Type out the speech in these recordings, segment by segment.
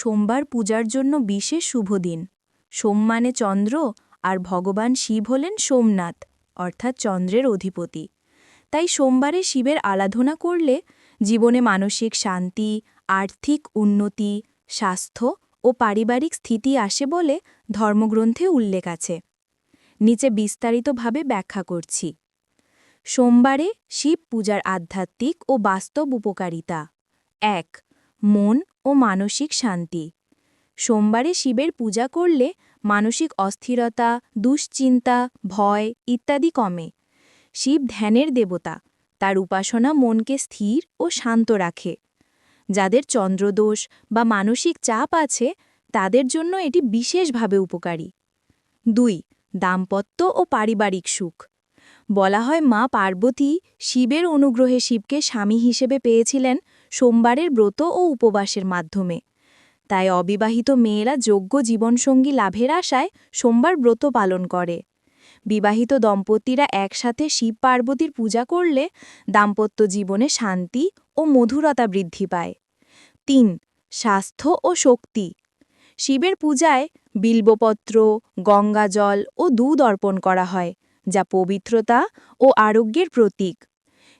সোমবার পূজার জন্য বিশেষ শুভ দিন। সোম মানে চন্দ্র আর ভগবান শিব হলেন সোমনাথ, অর্থাৎ চন্দ্রের অধিপতি। তাই সোমবারে শিবের আরাধনা করলে জীবনে মানসিক শান্তি, আর্থিক উন্নতি, স্বাস্থ্য ও পারিবারিক স্থিতি আসে বলে ধর্মগ্রন্থে উল্লেখ আছে। নিচে বিস্তারিতভাবে ব্যাখ্যা করছি। সোমবারে শিব পূজার আধ্যাত্মিক ও বাস্তব উপকারিতা। এক, মন ও মানসিক শান্তি। সোমবারে শিবের পূজা করলে মানসিক অস্থিরতা, দুশ্চিন্তা, ভয় ইত্যাদি কমে। শিব ধ্যানের দেবতা, তার উপাসনা মনকে স্থির ও শান্ত রাখে। যাদের চন্দ্রদোষ বা মানসিক চাপ আছে, তাদের জন্য এটি বিশেষভাবে উপকারী। দুই, দাম্পত্য ও পারিবারিক সুখ। বলা হয় মা পার্বতী শিবের অনুগ্রহে শিবকে স্বামী হিসেবে পেয়েছিলেন সোমবারের ব্রত ও উপবাসের মাধ্যমে। তাই অবিবাহিত মেয়েরা যোগ্য জীবনসঙ্গী লাভের আশায় সোমবার ব্রত পালন করে। বিবাহিত দম্পতিরা একসাথে শিব পার্বতীর পূজা করলে দাম্পত্য জীবনে শান্তি ও মধুরতা বৃদ্ধি পায়। তিন, স্বাস্থ্য ও শক্তি। শিবের পূজায় বিল্বপত্র, গঙ্গাজল ও দুধ অর্পণ করা হয়, যা পবিত্রতা ও আরোগ্যের প্রতীক।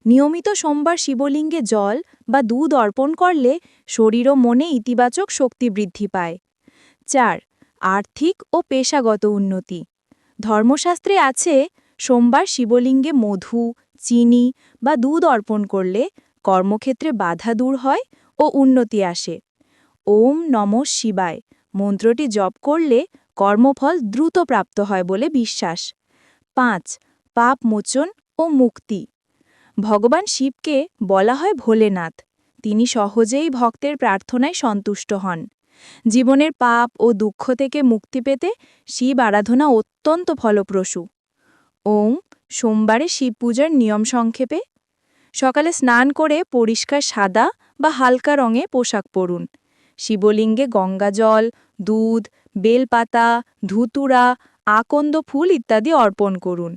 নিয়মিত সোমবার শিবলিঙ্গে জল বা দুধ অর্পণ করলে শরীর ও মনে ইতিবাচক শক্তি বৃদ্ধি পায়। চার, আর্থিক ও পেশাগত উন্নতি। ধর্মশাস্ত্রে আছে, সোমবার শিবলিঙ্গে মধু, চিনি বা দুধ অর্পণ করলে কর্মক্ষেত্রে বাধা দূর হয় ও উন্নতি আসে। ওম নম শিবায়, মন্ত্রটি জপ করলে কর্মফল দ্রুত প্রাপ্ত হয় বলে বিশ্বাস। পাঁচ, পাপ মোচন ও মুক্তি। ভগবান শিবকে বলা হয় ভোলেনাথ। তিনি সহজেই ভক্তের প্রার্থনায় সন্তুষ্ট হন। জীবনের পাপ ও দুঃখ থেকে মুক্তি পেতে শিব আরাধনা অত্যন্ত ফলপ্রসূ। ওম, সোমবারে শিব পূজার নিয়ম সংক্ষেপে, সকালে স্নান করে পরিষ্কার সাদা বা হালকা রঙে পোশাক পরুন। শিবলিঙ্গে গঙ্গাজল দুধ, বেলপাতা, ধুতুরা, আকন্দ ফুল ইত্যাদি অর্পণ করুন।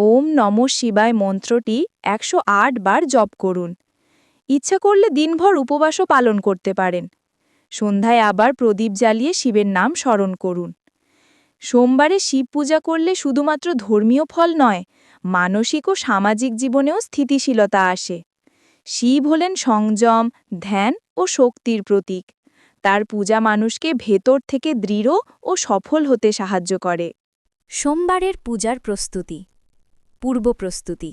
ওম নম শিবায় মন্ত্রটি একশো আট বার জপ করুন। ইচ্ছা করলে দিনভর উপবাসও পালন করতে পারেন। সন্ধ্যায় আবার প্রদীপ জ্বালিয়ে শিবের নাম স্মরণ করুন। সোমবারে শিব পূজা করলে শুধুমাত্র ধর্মীয় ফল নয়, মানসিক ও সামাজিক জীবনেও স্থিতিশীলতা আসে। শিব হলেন সংযম, ধ্যান ও শক্তির প্রতীক। তার পূজা মানুষকে ভেতর থেকে দৃঢ় ও সফল হতে সাহায্য করে। সোমবারের পূজার প্রস্তুতি। পূর্ব প্রস্তুতি।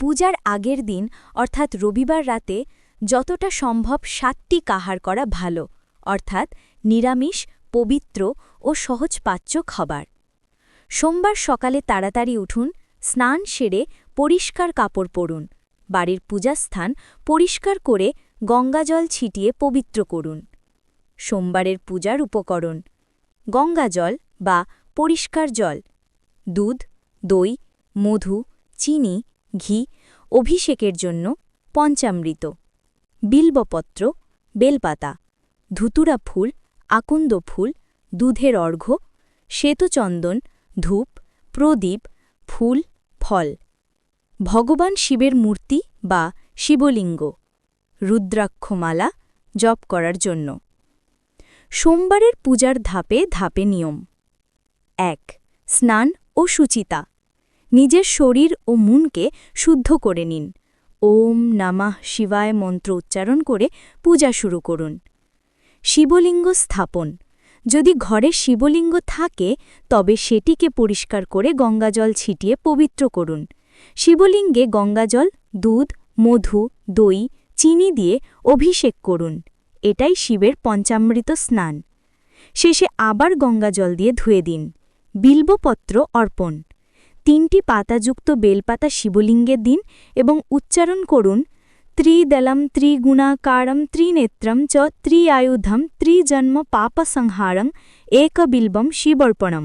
পূজার আগের দিন, অর্থাৎ রবিবার রাতে, যতটা সম্ভব সাতটি কাহার করা ভালো, অর্থাৎ নিরামিষ, পবিত্র ও সহজপাচ্য খাবার। সোমবার সকালে তাড়াতাড়ি উঠুন, স্নান সেরে পরিষ্কার কাপড় পরুন, বাড়ির পূজাস্থান পরিষ্কার করে গঙ্গাজল ছিটিয়ে পবিত্র করুন। সোমবারের পূজার উপকরণ গঙ্গাজল বা পরিষ্কার জল, দুধ, দই মধু, চিনি, ঘি, অভিষেকের জন্য পঞ্চামৃত, বিল্বপত্র, বেলপাতা, ধুতুরা ফুল, আকন্দ ফুল, দুধের অর্ঘ্য, শ্বেতচন্দন, ধূপ, প্রদীপ, ফুল, ফল। ভগবান শিবের মূর্তি বা শিবলিঙ্গ, রুদ্রাক্ষমালা জপ করার জন্য। সোমবারের পূজার ধাপে ধাপে নিয়ম। এক, স্নান ও সুচিতা। নিজের শরীর ও মনকে শুদ্ধ করে নিন। ওম নামাহ শিবায় মন্ত্র উচ্চারণ করে পূজা শুরু করুন। শিবলিঙ্গ স্থাপন। যদি ঘরে শিবলিঙ্গ থাকে, তবে সেটিকে পরিষ্কার করে গঙ্গাজল ছিটিয়ে পবিত্র করুন। শিবলিঙ্গে গঙ্গাজল, দুধ, মধু, দই, চিনি দিয়ে অভিষেক করুন। এটাই শিবের পঞ্চামৃত স্নান। শেষে আবার গঙ্গাজল দিয়ে ধুয়ে দিন। বিল্বপত্র অর্পণ। তিনটি পাতাযুক্ত বেলপাতা শিবলিঙ্গের দিন এবং উচ্চারণ করুন, ত্রিদলম ত্রিগুণাকারম ত্রিনেত্রম চ ত্রিআয়ুধম ত্রিজন্ম পাপসংহারম একবিল্বম শিবর্পণম।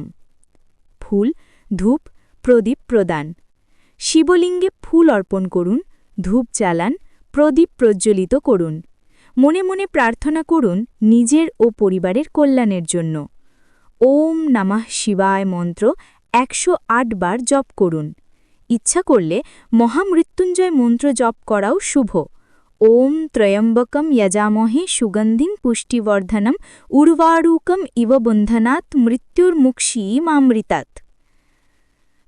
ফুল, ধূপ, প্রদীপ প্রদান। শিবলিঙ্গে ফুল অর্পণ করুন, ধূপ চালান, প্রদীপ প্রজ্বলিত করুন। মনে মনে প্রার্থনা করুন নিজের ও পরিবারের কল্যাণের জন্য। ওম নামাহ শিবায় মন্ত্র একশো আট বার জপ করুন। ইচ্ছা করলে মহামৃত্যুঞ্জয় মন্ত্র জপ করাও শুভ। ওম ত্রয়ম্বকম যজামহে সুগন্ধিম পুষ্টিবর্ধনম উর্বারুকম ইব বন্ধনাৎ মৃত্যুর্মুক্ষীমামৃতাৎ।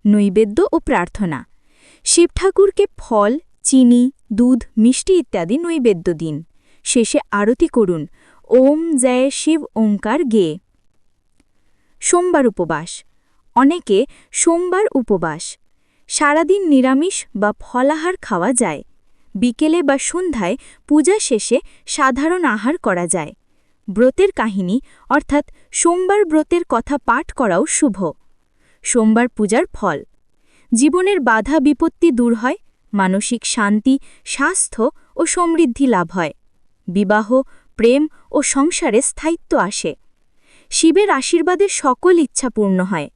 নৈবেদ্য ও প্রার্থনা। শিব ঠাকুরকে ফল, চিনি, দুধ, মিষ্টি ইত্যাদি নৈবেদ্য দিন। শেষে আরতি করুন। ওম জয় শিব ওঙ্কার গে। সোমবার উপবাস। অনেকে সোমবার উপবাস। সারাদিন নিরামিষ বা ফলাহার খাওয়া যায়। বিকেলে বা সন্ধ্যায় পূজা শেষে সাধারণ আহার করা যায়। ব্রতের কাহিনী, অর্থাৎ সোমবার ব্রতের কথা পাঠ করাও শুভ। সোমবার পূজার ফল। জীবনের বাধা বিপত্তি দূর হয়, মানসিক শান্তি, স্বাস্থ্য ও সমৃদ্ধি লাভ হয়। বিবাহ, প্রেম ও সংসারে স্থায়িত্ব আসে। শিবের আশীর্বাদে সকল ইচ্ছা পূর্ণ হয়।